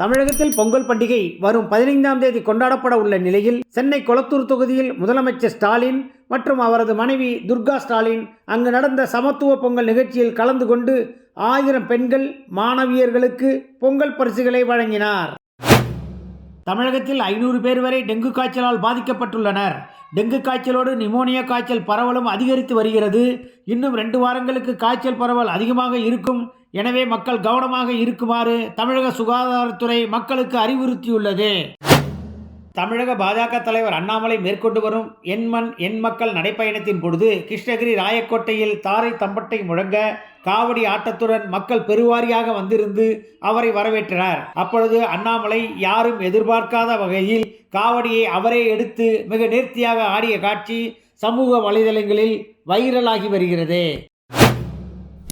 தமிழகத்தில் பொங்கல் பண்டிகை வரும் பதினைந்தாம் தேதி கொண்டாடப்பட உள்ள நிலையில் சென்னை கொளத்தூர் தொகுதியில் முதலமைச்சர் ஸ்டாலின் மற்றும் அவரது மனைவி துர்கா ஸ்டாலின் அங்கு நடந்த சமத்துவ பொங்கல் நிகழ்ச்சியில் கலந்து கொண்டு ஆயிரம் பெண்கள் மாணவியர்களுக்கு பொங்கல் பரிசுகளை வழங்கினார். தமிழகத்தில் ஐநூறு பேர் வரை டெங்கு காய்ச்சலால் பாதிக்கப்பட்டுள்ளனர். டெங்கு காய்ச்சலோடு நிமோனியா காய்ச்சல் பரவலும் அதிகரித்து வருகிறது. இன்னும் ரெண்டு வாரங்களுக்கு காய்ச்சல் பரவல் அதிகமாக இருக்கும். எனவே மக்கள் கவனமாக இருக்குமாறு தமிழக சுகாதாரத்துறை மக்களுக்கு அறிவுறுத்தியுள்ளது. தமிழக பாஜக தலைவர் அண்ணாமலை மேற்கொண்டு வரும் எண்மண் எண் மக்கள் நடைப்பயணத்தின் பொழுது கிருஷ்ணகிரி ராயக்கோட்டையில் தாரை தம்பட்டை முழங்க காவடி ஆட்டத்துடன் மக்கள் பெருவாரியாக வந்திருந்து அவரை வரவேற்றனர். அப்பொழுது அண்ணாமலை யாரும் எதிர்பார்க்காத வகையில் காவடியை அவரே எடுத்து மிக நேர்த்தியாக ஆடிய காட்சி சமூக வலைதளங்களில் வைரலாகி வருகிறது.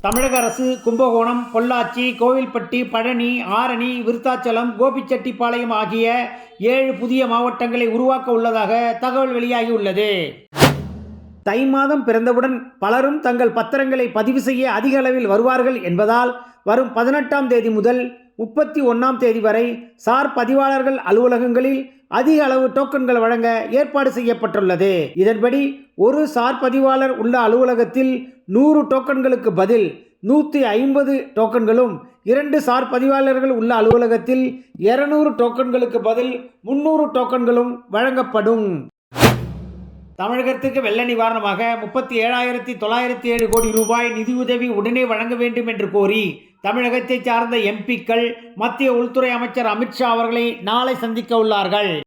தமிழக அரசு கும்பகோணம் பொள்ளாச்சி கோவில்பட்டி பழனி ஆரணி விருத்தாச்சலம் கோபிச்செட்டிப்பாளையம் ஆகிய ஏழு புதிய மாவட்டங்களை உருவாக்க உள்ளதாக தகவல் வெளியாகியுள்ளது. தை மாதம் பிறந்தவுடன் பலரும் தங்கள் பத்திரங்களை பதிவு செய்ய அதிக அளவில் வருவார்கள் என்பதால் வரும் பதினெட்டாம் தேதி முதல் முப்பத்தி ஒன்றாம் தேதி வரை சார் பதிவாளர்கள் அலுவலகங்களில் அதிக அளவு டோக்கன்கள் வழங்க ஏற்பாடு செய்யப்பட்டுள்ளது. இதன்படி ஒரு சார் பதிவாளர் உள்ள அலுவலகத்தில் நூறு டோக்கன்களுக்கு பதில் நூற்றி ஐம்பது டோக்கன்களும் இரண்டு சார் பதிவாளர்கள் உள்ள அலுவலகத்தில் இருநூறு டோக்கன்களுக்கு பதில் முன்னூறு டோக்கன்களும் வழங்கப்படும். தமிழகத்துக்கு வெள்ள நிவாரணமாக முப்பத்தி ஏழாயிரத்தி தொள்ளாயிரத்தி ஏழு கோடி ரூபாய் நிதியுதவி உடனே வழங்க வேண்டும் என்று கோரி தமிழகத்தைச் சார்ந்த எம்பிக்கள் மத்திய உள்துறை அமைச்சர் அமித்ஷா அவர்களை நாளை சந்திக்க உள்ளார்கள்.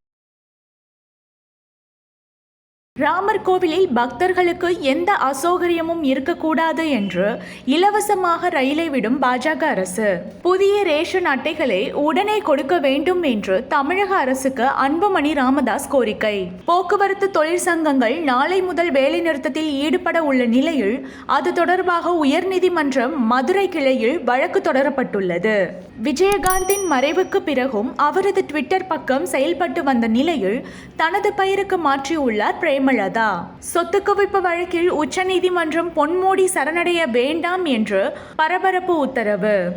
ராமர் கோவிலில் பக்தர்களுக்கு எந்த அசௌகரியமும் இருக்கக்கூடாது என்று இலவசமாக ரயிலை விடும் பாஜக அரசு. புதிய ரேஷன் அட்டைகளை உடனே கொடுக்க வேண்டும் என்று தமிழக அரசுக்கு அன்புமணி ராமதாஸ் கோரிக்கை. போக்குவரத்து தொழிற்சங்கங்கள் நாளை முதல் வேலைநிறுத்தத்தில் ஈடுபட உள்ள நிலையில் அது தொடர்பாக உயர்நீதிமன்றம் மதுரை கிளையில் வழக்கு தொடரப்பட்டுள்ளது. விஜயகாந்தின் மறைவுக்கு பிறகும் அவரது ட்விட்டர் பக்கம் செயல்பட்டு வந்த நிலையில் தனது பெயருக்கு மாற்றியுள்ளார் பிரேமலதா சொத்து குவிப்பு வழக்கில் உச்சநீதிமன்றம் பொன்மோடி சரணடைய வேண்டாம் என்று பரபரப்பு உத்தரவு.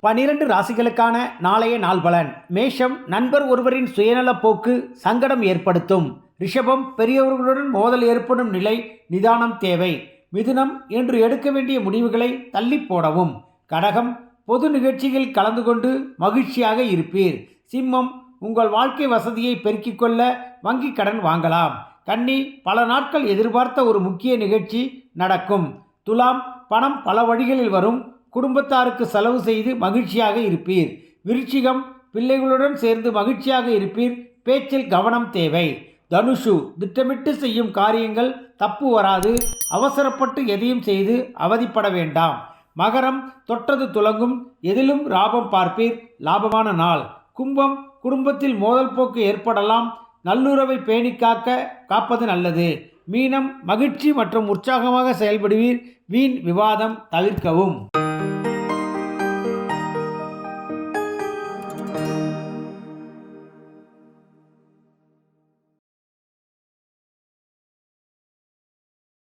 பனிரெண்டு ராசிகளுக்கான நாளைய நாள் பலன். மேஷம் நண்பர் ஒருவரின் சுயநலப் போக்கு சங்கடம் ஏற்படுத்தும். ரிஷபம் பெரியவர்களுடன் மோதல் ஏற்படும் நிலை நிதானம் தேவை. மிதுனம் இன்று எடுக்க வேண்டிய முடிவுகளை தள்ளி போடவும். கடகம் பொது நிகழ்ச்சியில் கலந்து கொண்டு மகிழ்ச்சியாக இருப்பீர். சிம்மம் உங்கள் வாழ்க்கை வசதியை பெருக்கிக் கொள்ள வங்கி கடன் வாங்கலாம். கன்னி பல நாட்கள் எதிர்பார்த்த ஒரு முக்கிய நிகழ்ச்சி நடக்கும். துலாம் பணம் பல வழிகளில் வரும். குடும்பத்தாருக்கு செலவு செய்து மகிழ்ச்சியாக இருப்பீர். விருச்சிகம் பிள்ளைகளுடன் சேர்ந்து மகிழ்ச்சியாக இருப்பீர். பேச்சில் கவனம் தேவை. தனுஷு திட்டமிட்டு செய்யும் காரியங்கள் தப்பு வராது. அவசரப்பட்டு எதையும் செய்து அவதிப்பட வேண்டாம். மகரம் தொட்டது துலங்கும். எதிலும் லாபம் பார்ப்பீர். லாபமான நாள். கும்பம் குடும்பத்தில் மோதல் போக்கு ஏற்படலாம். நல்லுறவை பேணி காக்க காப்பது நல்லது. மீனம் மகிழ்ச்சி மற்றும் உற்சாகமாக செயல்படுவீர். வீண் விவாதம் தவிர்க்கவும்.